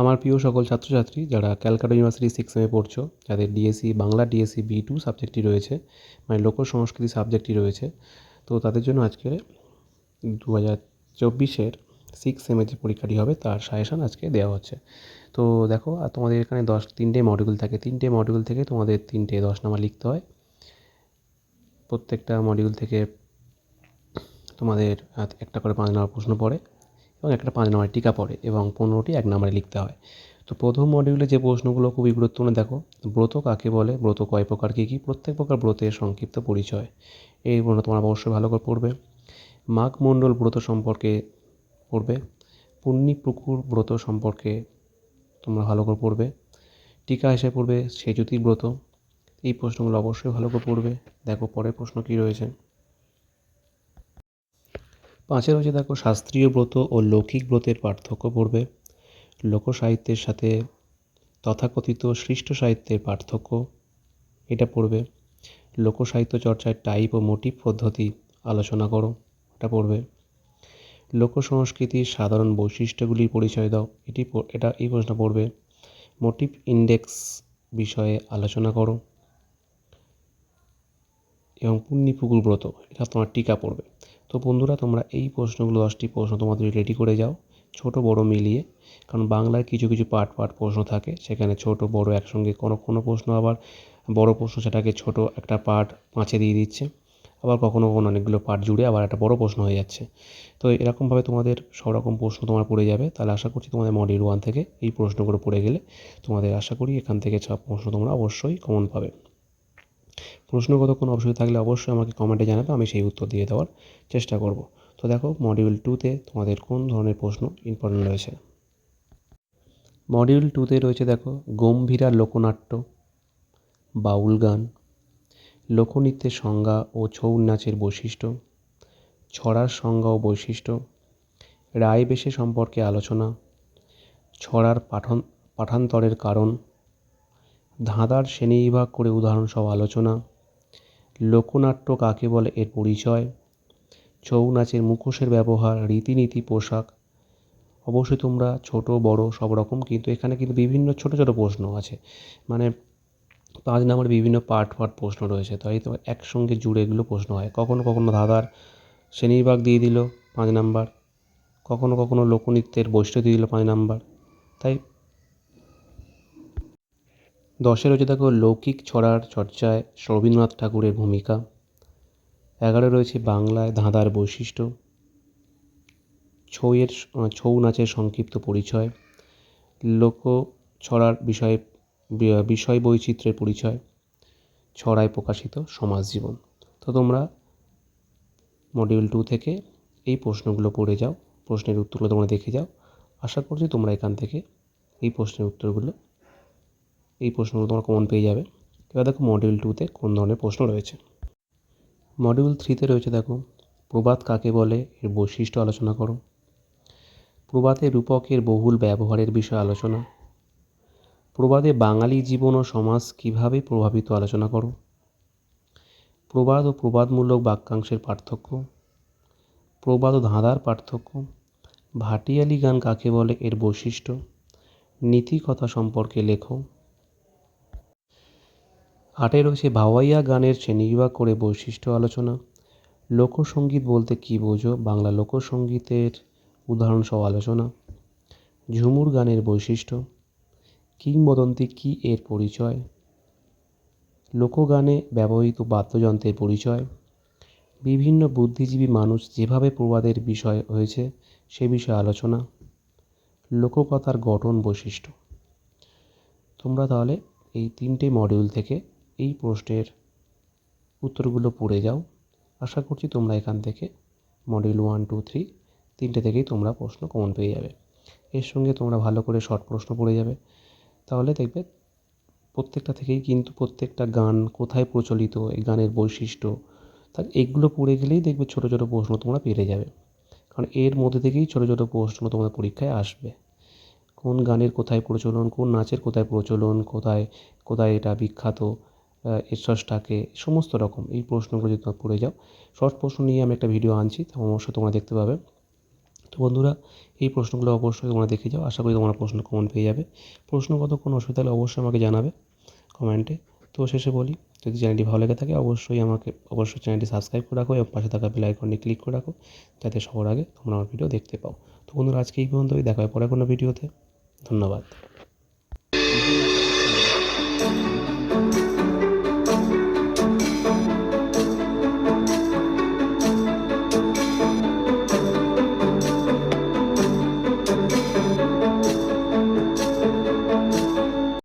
আমার প্রিয় সকল ছাত্রছাত্রী যারা ক্যালকাটা ইউনিভার্সিটি সিক্স এমে পড়ছো, যাদের DSC Bangla DSC B two সাবজেক্টটি রয়েছে মানে লোক সংস্কৃতি সাবজেক্টটি রয়েছে, তো তাদের জন্য আজকে দু হাজার চব্বিশের সিক্স সেমের যে পরীক্ষাটি হবে, তার সাজেশান আজকে দেওয়া হচ্ছে। তো দেখো আর তোমাদের এখানে দশ, তিনটে মডিউল থাকে। তিনটে মডিউল থেকে তোমাদের তিনটে দশ নাম্বার লিখতে হয়। প্রত্যেকটা মডিউল থেকে তোমাদের একটা করে পাঁচ নম্বর প্রশ্ন পড়ে। এবং একটা পাঁচ নম্বরের টিকা পড়ে এবং পনেরোটি এক নম্বরে লিখতে হয়। তো প্রথম মডিউলে যে প্রশ্নগুলো খুবই গুরুত্বপূর্ণ, দেখো, ব্রত কাকে বলে, ব্রত কয় প্রকার, কী কী, প্রত্যেক প্রকার ব্রতের সংক্ষিপ্ত পরিচয়। এই প্রশ্ন তোমরা অবশ্যই ভালো করে পড়বে। মাঘ মণ্ডল ব্রত সম্পর্কে পড়বে। পুণ্যি পুকুর ব্রত সম্পর্কে তোমরা ভালো করে পড়বে। টিকা হিসেবে পড়বে সেজুতির ব্রত। এই প্রশ্নগুলো অবশ্যই ভালো করে পড়বে। দেখো, পরের প্রশ্ন কী রয়েছে? পাঁচে রয়েছে দেখো শাস্ত্রীয় ব্রত ও লৌকিক ব্রতের পার্থক্য পড়বে। লোকসাহিত্যের সাথে তথাকথিত সৃষ্ট সাহিত্যের পার্থক্য এটা পড়বে। লোকসাহিত্য চর্চায় টাইপ ও মোটিভ পদ্ধতি আলোচনা করো, এটা পড়বে। লোক সংস্কৃতির সাধারণ বৈশিষ্ট্যগুলির পরিচয় দাও, এটি এটা এই প্রশ্ন পড়বে। মোটিভ ইন্ডেক্স বিষয়ে আলোচনা করো। এবং পুণ্যিপুকুর ব্রত, এটা তোমার টিকা পড়বে। তো বন্ধুরা, তোমরা এই প্রশ্নগুলো দশটি প্রশ্ন তোমাদের রেডি করে যাও, ছোট, বড় মিলিয়ে, কারণ বাংলার কিছু কিছু পার্ট পার্ট প্রশ্ন থাকে, সেখানে ছোট, বড় একসঙ্গে কোনো কোনো প্রশ্ন আবার, বড় প্রশ্ন সেটাকে ছোট একটা পার্ট পাঁচে দিয়ে দিচ্ছে, আবার কখনো কখনো অনেকগুলো পার্ট জুড়ে আবার একটা বড় প্রশ্ন হয়ে যাচ্ছে। তো এরকমভাবে তোমাদের সব রকম প্রশ্ন তোমার পড়ে যাবে, তাহলে আশা করছি তোমাদের মডিউল ওয়ান থেকে এই প্রশ্নগুলো পড়ে গেলে তোমাদের আশা করি এখান থেকে সব প্রশ্ন তোমরা অবশ্যই কমন পাবে। প্রশ্নগত কোনো অসুবিধা থাকলে অবশ্যই আমাকে কমেন্টে জানাবে, আমি সেই উত্তর দিয়ে দেওয়ার চেষ্টা করব। তো দেখো মডিউল টুতে তোমাদের কোন ধরনের প্রশ্ন ইম্পর্টেন্ট রয়েছে? মডিউল টুতে রয়েছে দেখো, গম্ভীরা লোকনাট্য, বাউল গান, লোকনৃত্যের সংজ্ঞা ও ছৌ নাচের বৈশিষ্ট্য, ছড়ার সংজ্ঞা ও বৈশিষ্ট্য, রায় বেশে সম্পর্কে আলোচনা, ছড়ার পাঠন, পাঠান্তরের কারণ, ধাঁধার শ্রেণীবিভাগ করে উদাহরণসহ আলোচনা লোকনাট্য কাকে বলে এর পরিচয়? ছৌ নাচের মুখোশের ব্যবহার, রীতিনীতি, পোশাক। অবশ্যই তোমরা ছোট, বড় সব রকম, কিন্তু এখানে কিন্তু বিভিন্ন ছোট ছোট প্রশ্ন আছে। মানে পাঁচ নম্বর বিভিন্ন পার্ট পার্ট প্রশ্ন রয়েছে। তাই তো একসঙ্গে জুড়ে এগুলো প্রশ্ন হয়। কখনো কখনো ধাঁধার শ্রেণীবিভাগ দিয়ে দিল পাঁচ নাম্বার। কখনো কখনো লোকনৃত্যের বৈশিষ্ট্য দিয়ে দিল পাঁচ নাম্বার। তাই দশে রয়েছে দেখো লৌকিক ছড়ার চর্চায় রবীন্দ্রনাথ ঠাকুরের ভূমিকা। এগারো রয়েছে বাংলায় ধাঁধার বৈশিষ্ট্য। ছৌয়ের ছৌ নাচের সংক্ষিপ্ত পরিচয়। লোক ছড়ার বিষয়ে, বিষয় বৈচিত্র্যের পরিচয়। ছড়ায় প্রকাশিত সমাজ জীবন। তো তোমরা মডিউল টু থেকে এই প্রশ্নগুলো পড়ে যাও। প্রশ্নের উত্তরগুলো তোমরা দেখে যাও। আশা করছি তোমরা এখান থেকে এই প্রশ্নের উত্তরগুলো এই প্রশ্নগুলো তোমরা কমন পেয়ে যাবে। এবার দেখো মডিউল টুতে কোন ধরনের প্রশ্ন রয়েছে। মডিউল থ্রিতে রয়েছে দেখো, প্রবাদ কাকে বলে এর বৈশিষ্ট্য আলোচনা করো। প্রবাদে রূপকের বহুল ব্যবহারের বিষয়ে আলোচনা। প্রবাদে বাঙালি জীবন ও সমাজ কীভাবে প্রভাবিত আলোচনা করো। প্রবাদ ও প্রবাদমূলক বাক্যাংশের পার্থক্য। প্রবাদ ও ধাঁধার পার্থক্য। ভাটিয়ালি গান কাকে বলে এর বৈশিষ্ট্য। নীতিকথা সম্পর্কে লেখো। আটে রয়েছে ভাওয়াইয়া গানের শ্রেণীবিভাগ করে বৈশিষ্ট্য আলোচনা। লোকসঙ্গীত বলতে কী বোঝো? বাংলা লোকসঙ্গীতের উদাহরণসহ আলোচনা। ঝুমুর গানের বৈশিষ্ট্য। কিংবদন্তি কী এর পরিচয়? লোকগানে ব্যবহৃত বাদ্যযন্ত্রের পরিচয়। বিভিন্ন বুদ্ধিজীবী মানুষ যেভাবে প্রবাদের বিষয় হয়েছে, সে বিষয়ে আলোচনা। লোককথার গঠন বৈশিষ্ট্য। তোমরা তাহলে এই তিনটে মডিউল থেকে এই প্রশ্নের উত্তরগুলো পড়ে যাও। আশা করছি তোমরা এখান থেকে মডিউল ওয়ান টু থ্রি তিনটে থেকেই তোমরা প্রশ্ন কমন পেয়ে যাবে। এর সঙ্গে তোমরা ভালো করে শর্ট প্রশ্ন পড়ে যাবে। তাহলে দেখবে প্রত্যেকটা থেকেই কিন্তু প্রত্যেকটা গান কোথায় প্রচলিত, এই গানের বৈশিষ্ট্য, তার এগুলো পড়ে গেলেই দেখবে ছোটো ছোটো প্রশ্ন তোমরা পেরে যাবে। কারণ এর মধ্যে থেকেই ছোটো ছোটো প্রশ্ন তোমাদের পরীক্ষায় আসবে। কোন গানের কোথায় প্রচলন, কোন নাচের কোথায় প্রচলন, কোথায় কোথায় এটা বিখ্যাত এসসটাকে সমস্ত রকম এই প্রশ্নগুলো যদি তোমরা পড়ে যাও। শর্ট প্রশ্ন নিয়ে আমি একটা ভিডিও আনছি অবশ্যই তোমরা দেখতে পাবে। তো বন্ধুরা, এই প্রশ্নগুলো অবশ্যই তোমরা দেখে যাও। আশা করি তোমরা প্রশ্ন কমন পেয়ে যাবে। প্রশ্নগত কোনো অসুবিধা হলে অবশ্যই আমাকে জানাবে কমেন্টে তো শেষে বলি, যদি চ্যানেলটি ভালো লেগে থাকে, অবশ্যই আমাকে, অবশ্যই চ্যানেলটি সাবস্ক্রাইব করে রাখো এবং পাশে থাকা বেল আইকনটি ক্লিক করে রাখো, যাতে সবার আগে তোমরা আমার ভিডিও দেখতে পাও। তো বন্ধুরা, আজকে এই পর্যন্তই। দেখা হয় পরে কোনো ভিডিওতে ধন্যবাদ।